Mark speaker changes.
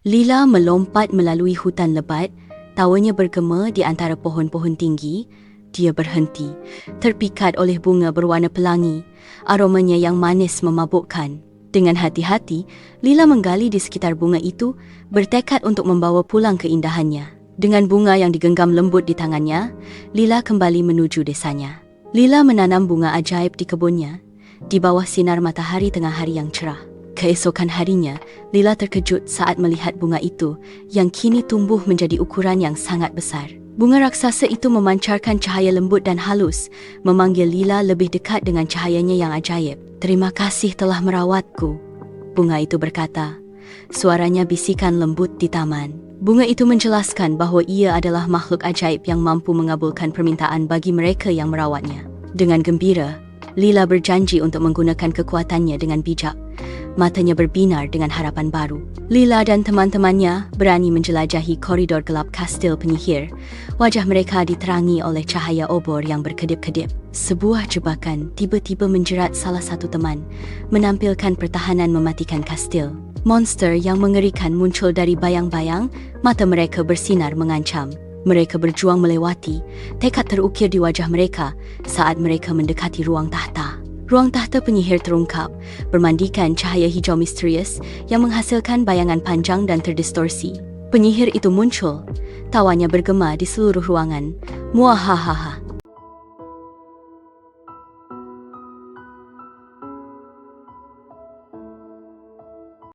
Speaker 1: Lila melompat melalui hutan lebat, tawanya bergema di antara pohon-pohon tinggi. Dia berhenti, terpikat oleh bunga berwarna pelangi. Aromanya yang manis memabukkan. Dengan hati-hati, Lila menggali di sekitar bunga itu, bertekad untuk membawa pulang keindahannya. Dengan bunga yang digenggam lembut di tangannya, Lila kembali menuju desanya. Lila menanam bunga ajaib di kebunnya, di bawah sinar matahari tengah hari yang cerah. Keesokan harinya, Lila terkejut saat melihat bunga itu yang kini tumbuh menjadi ukuran yang sangat besar. Bunga raksasa itu memancarkan cahaya lembut dan halus, memanggil Lila lebih dekat dengan cahayanya yang ajaib. Terima kasih telah merawatku. Bunga itu berkata. Suaranya bisikan lembut di taman. Bunga itu menjelaskan bahawa ia adalah makhluk ajaib yang mampu mengabulkan permintaan bagi mereka yang merawatnya. Dengan gembira, Lila berjanji untuk menggunakan kekuatannya dengan bijak. Matanya berbinar dengan harapan baru. Lila dan teman-temannya berani menjelajahi koridor gelap kastil penyihir. Wajah mereka diterangi oleh cahaya obor yang berkedip-kedip. Sebuah jebakan tiba-tiba menjerat salah satu teman, menampilkan pertahanan mematikan kastil. Monster yang mengerikan muncul dari bayang-bayang, mata mereka bersinar mengancam. Mereka berjuang melewati, tekad terukir di wajah mereka saat mereka mendekati ruang tahta. Ruang tahta penyihir terungkap, bermandikan cahaya hijau misterius yang menghasilkan bayangan panjang dan terdistorsi. Penyihir itu muncul, tawanya bergema di seluruh ruangan. Muahahaha.